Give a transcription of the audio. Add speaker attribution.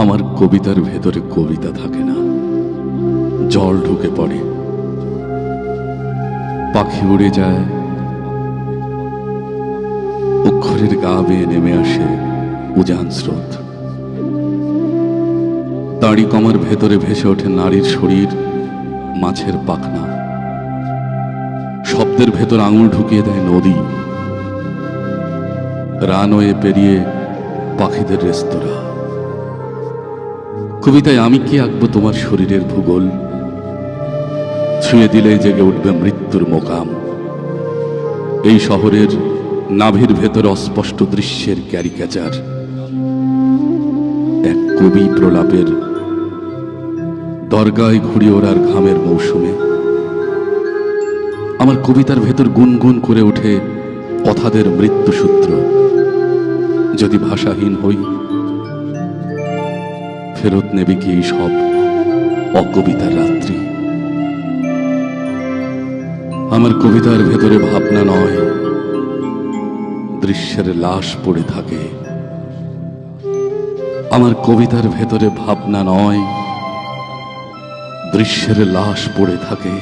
Speaker 1: আমার কবিতার ভেতরে কবিতা থাকে না। জল ঢুকে পড়ে। পাখি উড়ে যায়। অক্ষরের গা বেয়ে নেমে আসে উজান স্রোত। দাড়ি কমার ভেতরে ভেসে ওঠে নারীর শরীর, মাছের পাখনা। শব্দের ভেতর আঙুল ঢুকিয়ে দেয় নদী। রানওয়ে পেরিয়ে পাখিদের রেস্তোরাঁ। কবিতায় আমি কি আঁকবো তোমার শরীরের ভূগোল? ছুঁয়ে দিলে জেগে উঠবে মৃত্যুর মোকাম। এই শহরের নাভির ভেতর অস্পষ্ট দৃশ্যের ক্যারিকেচার। এক কবি প্রলাপের দরগায় ঘুরি ওড়ার ঘামের মৌসুমে। আমার কবিতার ভেতর গুনগুন করে ওঠে কথাদের মৃত্যুসূত্র। যদি ভাষাহীন হই ফেরত নেবে কি এই সব অকবিতার রাত্রি? আমার কবিতার ভেতরে ভাবনা নয়, দৃশ্যের লাশ পড়ে থাকে। আমার কবিতার ভেতরে ভাবনা নয়, দৃশ্যের লাশ পড়ে থাকে।